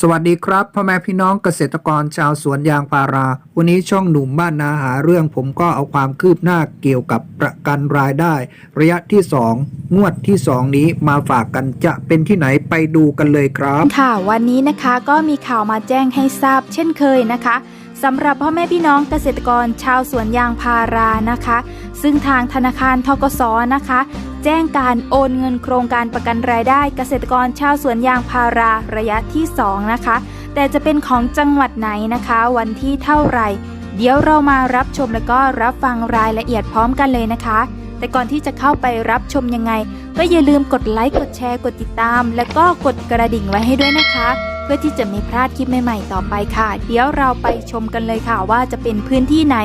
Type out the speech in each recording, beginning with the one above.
สวัสดีครับพ่อแม่พี่น้องเกษตรกรชาวสวนยางพารา วันนี้ช่องหนุ่มบ้านนาหาเรื่องผมก็เอาความคืบหน้าเกี่ยวกับประกันรายได้ ระยะที่ 2 งวดที่ 2 นี้มาฝากกันจะเป็นที่ไหนไปดูกันเลยครับ ค่ะ วันนี้นะคะก็มีข่าวมาแจ้งให้ทราบเช่นเคยนะคะสำหรับพ่อแม่พี่น้องเกษตรกรชาวสวนยางพารานะคะ ซึ่งทางธนาคารทกสนะคะ แจ้งการโอนเงินโครงการประกันรายได้เกษตรกรชาวสวนยางพาราระยะที่ 2 นะคะ แต่จะเป็นของจังหวัดไหนนะคะ วันที่เท่าไหร่ เดี๋ยวเรามารับชมและก็รับฟังรายละเอียดพร้อมกันเลยนะคะ แต่ก่อนที่จะเข้าไปรับชมยังไง ก็อย่าลืมกดไลค์กดแชร์กดติดตาม แล้วก็กดกระดิ่งไว้ให้ด้วยนะคะ เพื่อที่จะไม่พลาดคลิปใหม่ๆต่อไปค่ะ เดี๋ยวเราไปชมกันเลยค่ะว่าจะเป็นพื้นที่ไหน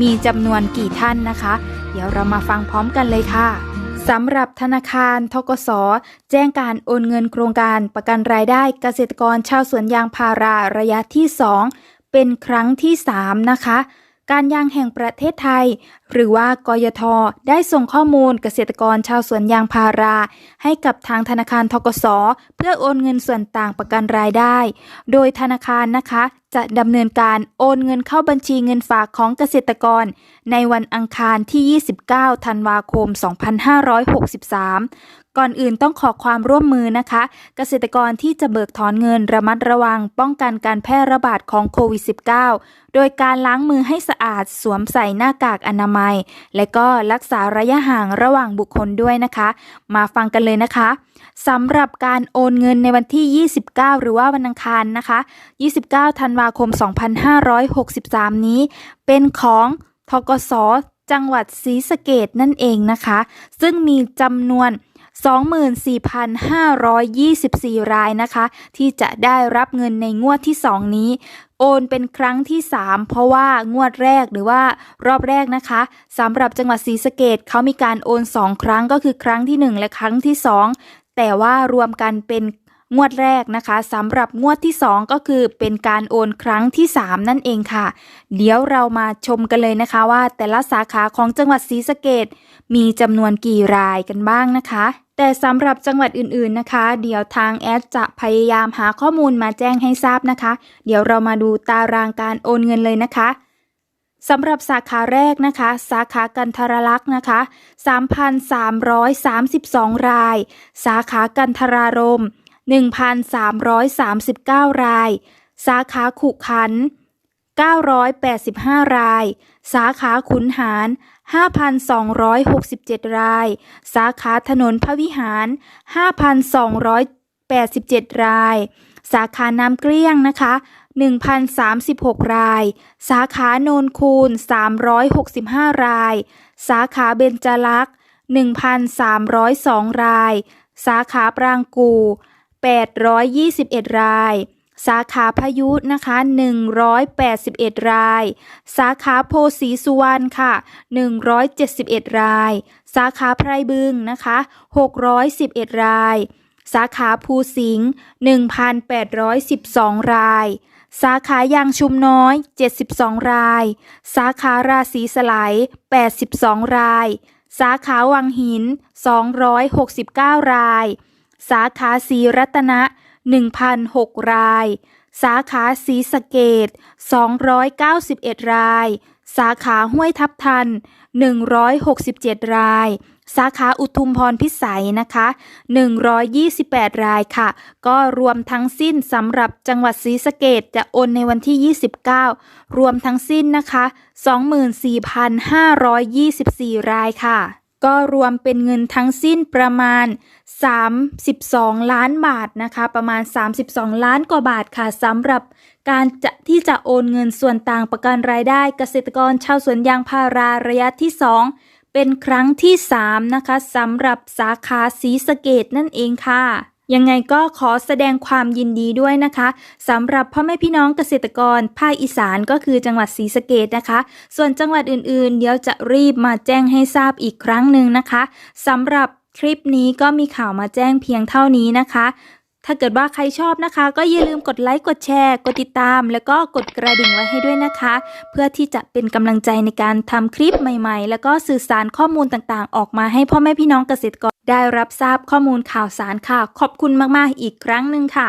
มีจำนวนกี่ท่านนะคะ เดี๋ยวเรามาฟังพร้อมกันเลยค่ะ สำหรับธนาคารทกส แจ้งการโอนเงินโครงการประกันรายได้เกษตรกรชาวสวนยางพาราระยะที่ 2 เป็นครั้งที่ 3 นะคะ การยางแห่งประเทศไทย หรือว่ากยท ได้ส่งข้อมูลเกษตรกรชาวสวนยางพารา ให้กับทางธนาคารทกส เพื่อโอนเงินส่วนต่างประกันรายได้ โดยธนาคารนะคะจะดำเนินการโอนเงินเข้าบัญชีเงินฝากของเกษตรกร ในวันอังคารที่ 29 ธันวาคม 2563 ก่อนอื่นต้องขอความร่วมมือนะคะ เกษตรกรที่จะเบิกถอนเงินระมัดระวัง ป้องกันการแพร่ระบาดของโควิด -19 โดยการล้างมือให้สะอาดสวมใส่หน้ากากอนามัย และก็รักษาระยะห่างระหว่างบุคคลด้วยนะคะ มาฟังกันเลยนะคะสำหรับการโอนเงินในวันที่ 29 หรือว่าวันอังคารนะคะ 29 ธันวาคม 2563 นี้ เป็นของทกสจังหวัดศรีสะเกดนั่นเองนะคะ ซึ่งมีจำนวน 24,524 รายนะคะ ที่จะได้รับเงินในงวดที่ 2 นี้ โอนเป็นครั้งที่ 3 เพราะว่างวดแรกหรือว่ารอบแรกนะคะสำหรับจังหวัดศรีสะเกดเขามีการโอน 2 ครั้งก็คือครั้งที่ 1 และครั้งที่ 2 แต่ว่ารวมกันเป็น งวดแรกนะคะสำหรับงวดที่ 2 ก็คือเป็นการโอนครั้งที่ 3 นั่นเองค่ะ เดี๋ยวเรามาชมกันเลยนะคะว่า แต่ละสาขาของจังหวัดศรีสะเกดมีจำนวนกี่รายกันบ้างนะคะ แต่สำหรับจังหวัดอื่นๆนะคะ เดี๋ยวทางแอดจะพยายามหาข้อมูลมาแจ้งให้ทราบนะคะ เดี๋ยวเรามาดูตารางการโอนเงินเลยนะคะสำหรับสาขาแรกนะคะ สาขากันทรลักษณ์นะคะ 3,332 ราย สาขากันทรารม 1,339 ราย สาขาขุขัน 985 ราย สาขาขุนหาร 5,267 ราย สาขาถนนพระวิหาร 5,287 ราย สาขาน้ำเกลี้ยงนะคะ1,036 ราย สาขาโนนคูน365 ราย สาขาเบญจลักษ์1,302 ราย สาขาปรางกู 821 ราย สาขาพายุนะคะ181 ราย สาขาโพสีสุวรรณค่ะ 171 ราย สาขาไพรบึงนะคะ611 ราย สาขาภูสิงห์1,812 รายสาขายางชุมน้อย 72 ราย สาขาราศีสไลย82 ราย สาขาวังหิน 269 ราย สาขาศรีรัตนะ 1,006 ราย สาขาศรีสะเกด291 ราย สาขาห้วยทับทัน 167 ราย สาขาอุทุมพรพิสัยนะคะ 128 รายค่ะ ก็รวมทั้งสิ้นสำหรับจังหวัดศรีสะเกดจะโอนในวันที่ 29 รวมทั้งสิ้นนะคะ 24,524 รายค่ะ ก็รวมเป็นเงินทั้งสิ้นประมาณ 32 ล้านบาทนะคะ ประมาณ 32 ล้านกว่าบาทค่ะสำหรับการจะที่จะโอนเงินส่วนต่างประกันรายได้เกษตรกรชาวสวนยางพาราระยะที่ 2 เป็นครั้งที่ 3 นะคะสำหรับสาขาศรีสะเกดนั่นเองค่ะ ยังไงก็ขอแสดงความยินดีด้วยนะคะสำหรับพ่อแม่พี่น้องเกษตรกรภาคอีสานก็คือจังหวัดศรีสะเกดนะคะ ส่วนจังหวัดอื่นๆ เดี๋ยวจะรีบมาแจ้งให้ทราบอีกครั้งหนึ่งนะคะสำหรับคลิปนี้ก็มีข่าวมาแจ้งเพียงเท่านี้นะคะ ถ้าเกิดว่าใครชอบนะคะ ก็อย่าลืมกดไลค์กดแชร์ กดติดตาม แล้วก็กดกระดิ่งไว้ให้ด้วยนะคะ เพื่อที่จะเป็นกำลังใจในการทำคลิปใหม่ๆ แล้วก็สื่อสารข้อมูลต่างๆ ออกมาให้พ่อแม่พี่น้องเกษตรกรได้รับทราบข้อมูลข่าวสารค่ะ ขอบคุณมากๆอีกครั้งหนึ่งค่ะ